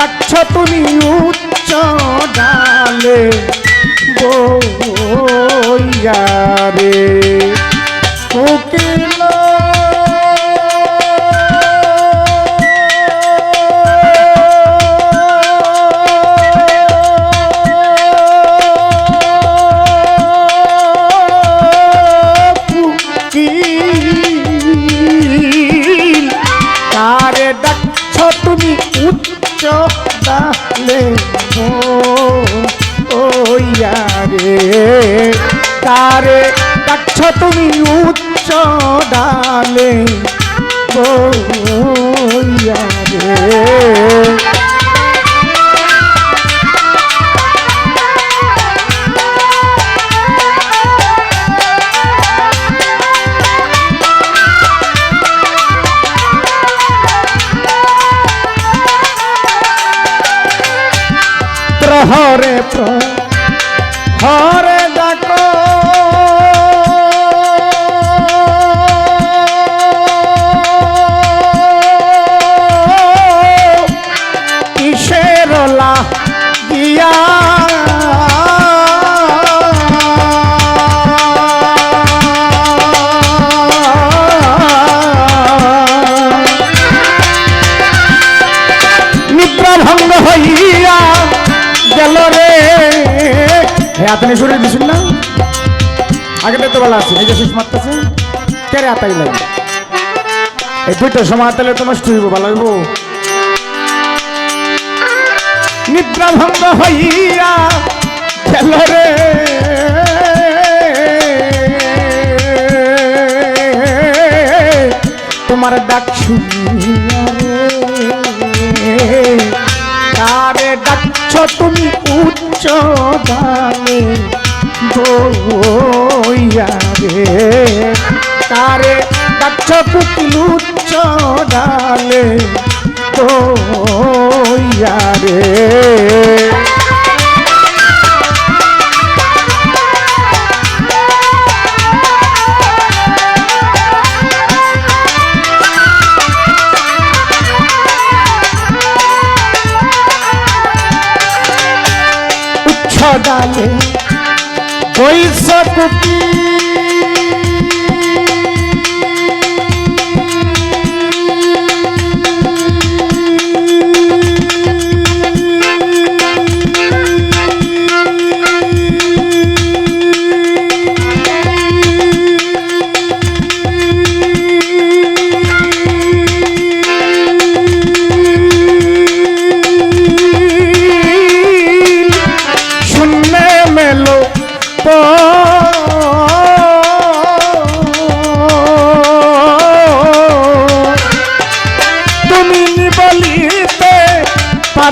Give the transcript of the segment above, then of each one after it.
বা তুমি উচ্চ ডালে। ডালে ওইয়া রে কারে ডাকছ তুমি উচ্চ ডালে প্রহরে প্রহরে ডাকো আগে তো বলা আছে, এই যে শেষ মারতেছে কে রে আতাই লাগে? এই দুইটা সময় তাহলে তো নষ্ট হইব, ভালো হইব। নিদ্রা ভঙ্গ হইয়া গেল রে। তোমার ডাক শুনিয়া রে। কারে ডাকছ তুমি উচ্চ ডালে বইয়া রে। কারে ডাকছ কুকিল উচ্চ ডালে। রে। ডালে Foi só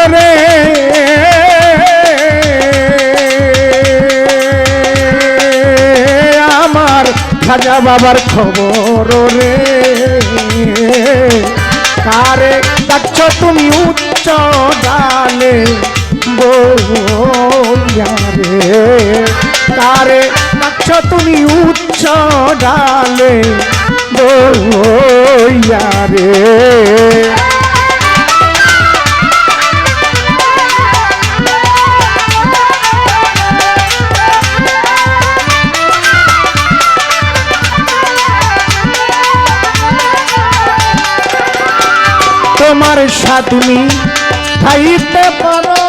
পারো রে। আমার খাজা বাবার খবর রে। কারে ডাকছ তুমি উচ্চ ডালে রে। কারে ডাকছ তুমি উচ্চ ডালে রে। তোমার সাথী খাইতে পারো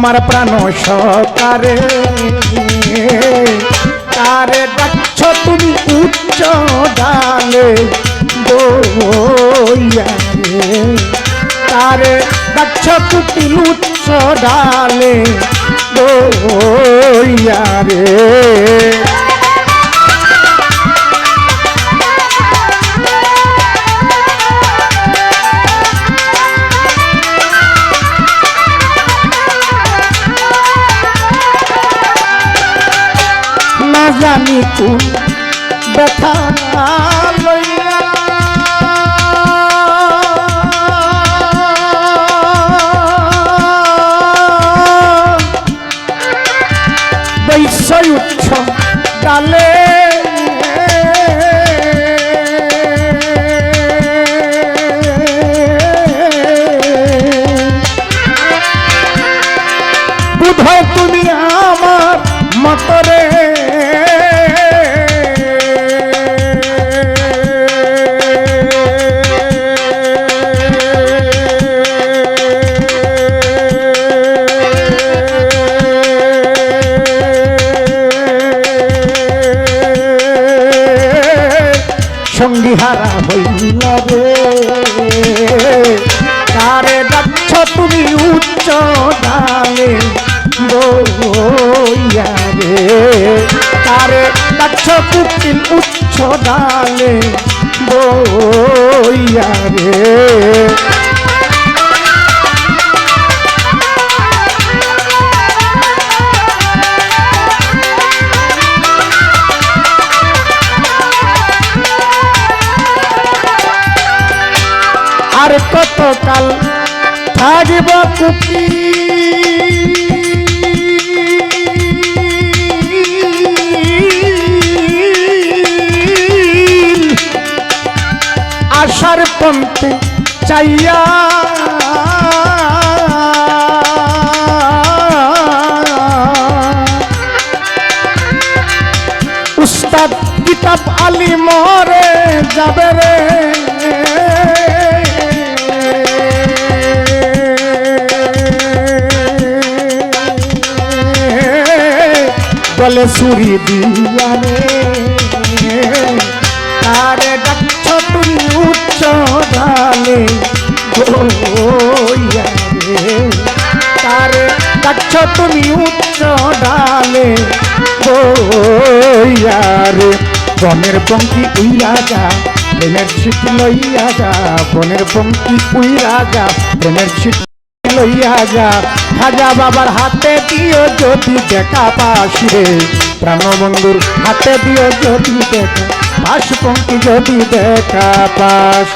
তোমার প্রাণ সকারে তারে ডাকছ তুমি উচ্চ ডালে তারে ডাকছ তুমি উচ্চ ডালে দইয়া রে ব্যথা সঙ্গী হারা হইল রে। তারে যাচ্ছ তুমি উচ্চ দামে রে। তারে যাচ্ছ কুকিল উচ্চ দামে রে। আশার পন্থে চাইয়া উস্তাদ কিতাব আলী মরে যাবে রে। বলে সুরি দিয়া রে তারে ডাকছ তুমি উচ্চ ডালে তারে ডাকছ তুমি উচ্চ ডালে রে বনের পঙ্কি উইরা যা, প্রেমের ছিট লইয়া যা, বনের পঙ্কি উইরা যা, প্রেমের ছিট লইয়া যা। খাজা বাবার হাতে দিও যদি দেখা পাশে প্রাণবন্ধুর হাতে দিও যদি দেখা পাশ পঙ্কি যদি দেখা পাস।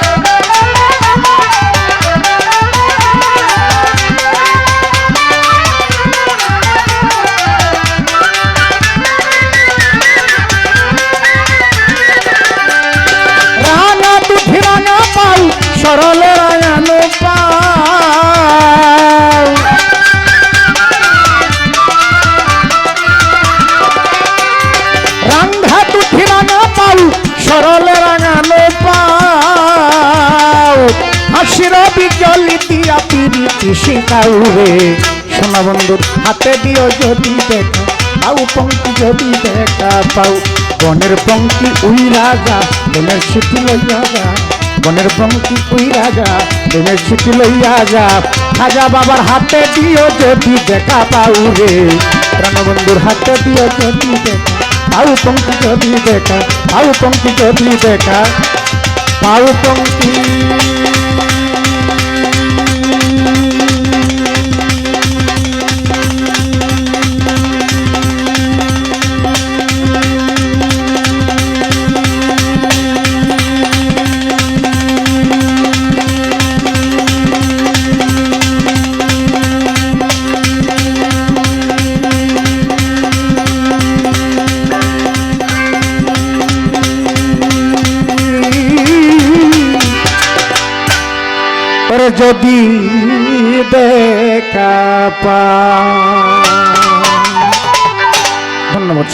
বিজলি দিয়া পিরিতি শিখাও রে সোনা বন্ধুর হাতে দিও যদি দেখা, পাও পঙ্ক্তি যদি দেখা পাও। বনের পঙ্ক্তি উই রাজা, বনের সিটি লইয়া যা। বনের পঙ্ক্তি উই রাজা, বনের সিটি লইয়া যা। খাজা বাবার হাতে দিও যদি দেখা পাও রে। প্রাণবন্ধুর হাতে দিও যদি দেখা, পাও পঙ্ক্তি যদি দেখা, পাও পঙ্ক্তি যদি দেখা, পাও পঙ্ক্তি যদি দেখা পা ধন্যবাদ